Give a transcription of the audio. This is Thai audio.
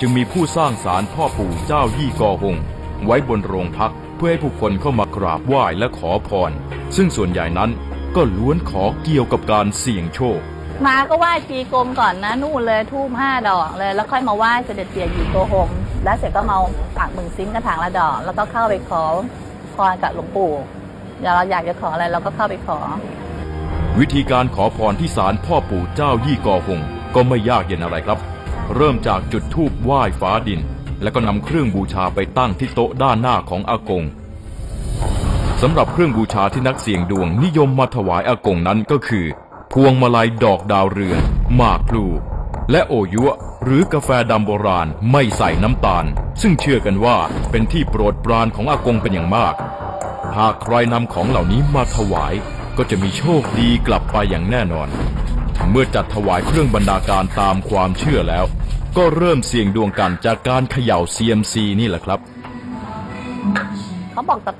จึงมีผู้สร้างศาลพ่อปู่เจ้ายี่กอหง ไว้บนโรงพักเพื่อให้ผู้คนเข้ามากราบไหว้และขอพร ซึ่งส่วนใหญ่นั้นก็ล้วนขอเกี่ยวกับการเสี่ยงโชค มาก็ไหว้ปีกรมก่อนนะนู่นเลยทูบห้าดอกเลย แล้วค่อยมาไหว้เสด็จเตี่ยอยู่โกหมแล้วเสร็จก็มาปักมึงซิงกระถางละดอก แล้วก็เข้าไปขอพรกับหลวงปู่เดี๋ยวเราอยากจะขออะไรเราก็เข้าไปขอ วิธีการขอพรที่ศาลพ่อปู่เจ้ายี่กอหงก็ไม่ยากเย็นอะไรครับ เริ่มจากจุดธูปไหว้ฟ้าดิน แล้วก็นำเครื่องบูชาไปตั้งที่โต๊ะด้านหน้าของอากงสำหรับเครื่องบูชาที่นักเสี่ยงดวงนิยมมาถวายอากงนั้นก็คือ พวงมาลัยดอกดาวเรืองหมากพลู และโอยัวหรือกาแฟดำโบราณไม่ใส่น้ำตาล ซึ่งเชื่อกันว่าเป็นที่โปรดปรานของอากงเป็นอย่างมาก หากใครนำของเหล่านี้มาถวายก็จะมีโชคดีกลับไปอย่างแน่นอน เมื่อจัดถวายเครื่องบรรณาการตามความเชื่อแล้ว ก็เริ่มเสี่ยงดวงกันจากการเขย่า CMC นี่แหละครับ เขาบอกต่อ